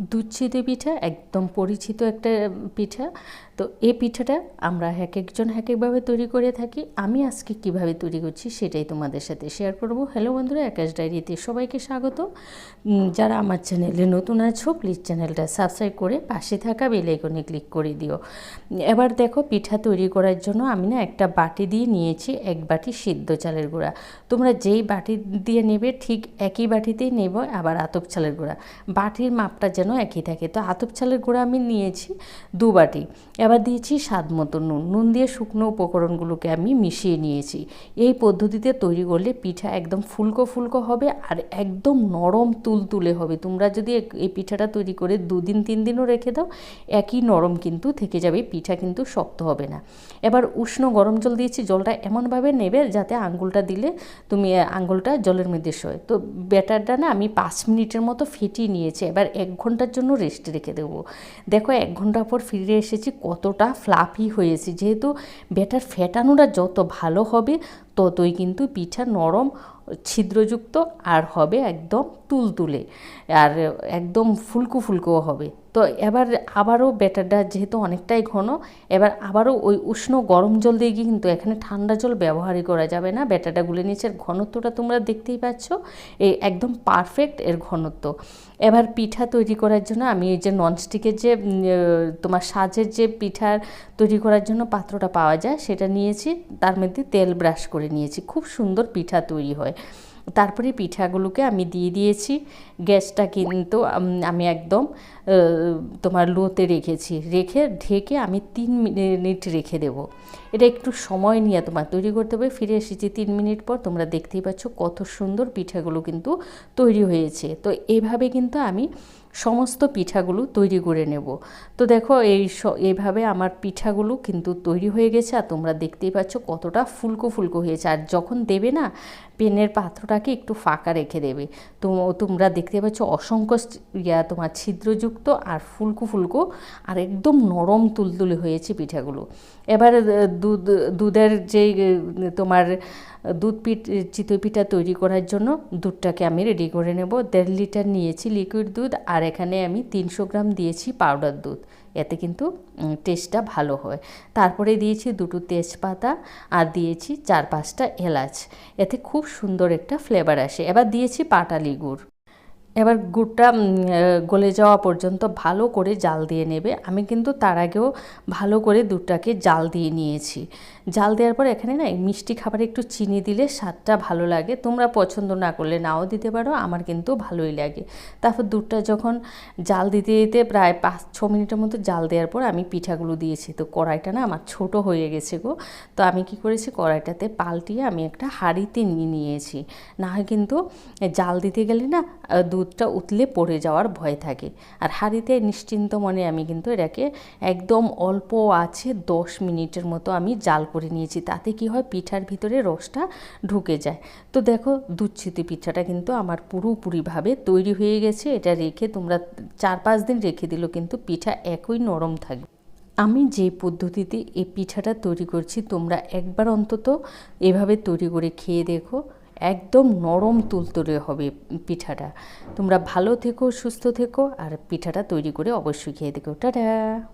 দুধ পিঠা একদম পরিচিত একটা পিঠা। তো এই পিঠাটা আমরা এক একজন এক একভাবে তৈরি করে থাকি। আমি আজকে কীভাবে তৈরি করছি সেটাই তোমাদের সাথে শেয়ার করব। হ্যালো বন্ধুরা, আকাশ ডায়েরিতে সবাইকে স্বাগত। যারা আমার চ্যানেলে নতুন আছো প্লিজ চ্যানেলটা সাবস্ক্রাইব করে পাশে থাকা বেল আইকনে ক্লিক করে দিও। এবার দেখো পিঠা তৈরি করার জন্য আমি না একটা বাটি দিয়ে নিয়েছি এক বাটি সিদ্ধ চালের গুঁড়া। তোমরা যেই বাটি দিয়ে নেবে ঠিক একই বাটিতেই নেব আবার আতপ চালের গুঁড়া। বাটির মাপটা যেন একই থাকে। তো আতপ চালের গুঁড়া আমি নিয়েছি দু বাটি। এবার দিয়েছি স্বাদ মতো নুন। নুন দিয়ে শুকনো উপকরণগুলোকে আমি মিশিয়ে নিয়েছি। এই পদ্ধতিতে তৈরি করলে পিঠা একদম ফুলকো ফুলকো হবে আর একদম নরম তুলতুলে হবে। তোমরা যদি এই পিঠাটা তৈরি করে দুদিন তিন দিনও রেখে দাও, একই নরম কিন্তু থেকে যাবে, পিঠা কিন্তু শক্ত হবে না। এবার উষ্ণ গরম জল দিয়েছি, জলটা এমনভাবে নেবে যাতে আঙ্গুলটা দিলে তুমি আঙ্গুলটা জলের মধ্যে শোয়। তো ব্যাটারটা না আমি পাঁচ মিনিটের মতো ফেটিয়ে নিয়েছি। এবার এক ঘণ্টার জন্য রেস্ট রেখে দেবো। দেখো এক ঘণ্টা পর ফিরে এসেছি কতটা ফ্লাফি হয়েছে, যেহেতু ব্যাটার ফেটানোটা যত ভালো হবে, ততই কিন্তু পিঠা নরম, ছিদ্রযুক্ত আর হবে একদম তুলতুলে। আর একদম ফুলকো ফুলকো হবে। তো এবার আবারও ব্যাটারটা যেহেতু অনেকটাই ঘন, এবার আবারও ওই উষ্ণ গরম জল দিয়ে গিয়ে কিন্তু এখানে ঠান্ডা জল ব্যবহারই করা যাবে না। ব্যাটারটা গুলে নিচে এর ঘনত্বটা তোমরা দেখতেই পাচ্ছ, এই একদম পারফেক্ট এর ঘনত্ব। এবার পিঠা তৈরি করার জন্য আমি এই যে ননস্টিকের যে তোমার সাজের যে পিঠার তৈরি করার জন্য পাত্রটা পাওয়া যায়, সেটা নিয়েছি, তার মধ্যে তেল ব্রাশ করে নিয়েছি। খুব সুন্দর পিঠা তৈরি হয়। তারপরে পিঠাগুলোকে আমি দিয়ে দিয়েছি। গ্যাসটা কিন্তু আমি একদম তোমার লোতে রেখেছি। রেখে ঢেকে আমি তিন মিনিট রেখে দেব। এটা একটু সময় নিয়ে তোমার তৈরি করতে হবে। ফিরে এসেছি তিন মিনিট পর। তোমরা দেখতেই পাচ্ছ কত সুন্দর পিঠাগুলো কিন্তু তৈরি হয়েছে। তো এভাবে কিন্তু আমি সমস্ত পিঠাগুলো তৈরি করে নেব। তো দেখো, এই এইভাবে আমার পিঠাগুলো কিন্তু তৈরি হয়ে গেছে আর তোমরা দেখতেই পাচ্ছ কতটা ফুলকো ফুলকো হয়েছে। আর যখন দেবে না, পেনের পাত্রটাকে একটু ফাঁকা রেখে দেবে। তো তোমরা দেখতে পাচ্ছ অসংখ্য ইয়া, তোমার ছিদ্রযুক্ত আর ফুলকো ফুলকো আর একদম নরম তুলতুলে হয়েছে পিঠাগুলো। এবার দুধ, দুধের যে তোমার দুধ পিঠ, চিতই পিঠা তৈরি করার জন্য দুধটাকে আমি রেডি করে নেব। দেড় লিটার নিয়েছি লিকুইড দুধ আর এখানে আমি তিনশো গ্রাম দিয়েছি পাউডার দুধ। এতে কিন্তু টেস্টটা ভালো হয়। তারপরে দিয়েছি দুটো তেজপাতা আর দিয়েছি চার পাঁচটা এলাচ। এতে খুব সুন্দর একটা ফ্লেভার আসে। এবার দিয়েছি পাটালি গুড় এবার গুড়টা গলে যাওয়া পর্যন্ত ভালো করে জাল দিয়ে নেবে। আমি কিন্তু তার আগেও ভালো করে দুধটাকে জাল দিয়ে নিয়েছি। জাল দেওয়ার পর এখানে না মিষ্টি খাবারে একটু চিনি দিলে স্বাদটা ভালো লাগে। তোমরা পছন্দ না করলে নাও দিতে পারো, আমার কিন্তু ভালোই লাগে। তারপর দুধটা যখন জাল দিতে দিতে প্রায় পাঁচ, ছ মিনিটের মতো জাল দেওয়ার পর আমি পিঠাগুলো দিয়েছি। তো কড়াইটা না আমার ছোট হয়ে গেছে গো। তো আমি কি করেছি, কড়াইটাতে পাল্টিয়ে আমি একটা হাঁড়িতে নিয়ে নিয়েছি। না হয় কিন্তু জাল দিতে গেলে না দুধটা উতলে পড়ে যাওয়ার ভয় থাকে। আর হাঁড়িতে নিশ্চিন্ত মনে আমি কিন্তু এটাকে একদম অল্প আছে দশ মিনিটের মতো আমি জাল করে নিয়েছি। তাতে কি হয়, পিঠার ভিতরে রসটা ঢুকে যায়। তো দেখো দুচ্ছিতি পিঠাটা কিন্তু আমার পুরোপুরিভাবে তৈরি হয়ে গেছে। এটা রেখে তোমরা চার পাঁচ দিন রেখে দিলেও কিন্তু পিঠা একই নরম থাকবে। আমি যে পদ্ধতিতে এই পিঠাটা তৈরি করছি, তোমরা একবার অন্তত এভাবে তৈরি করে খেয়ে দেখো। একদম নরম তুলতুলে হবে পিঠাটা। তোমরা ভালো থেকো, সুস্থ থেকো, আর পিঠাটা তৈরি করে অবশ্যই খেয়ে দেখো। টাটা!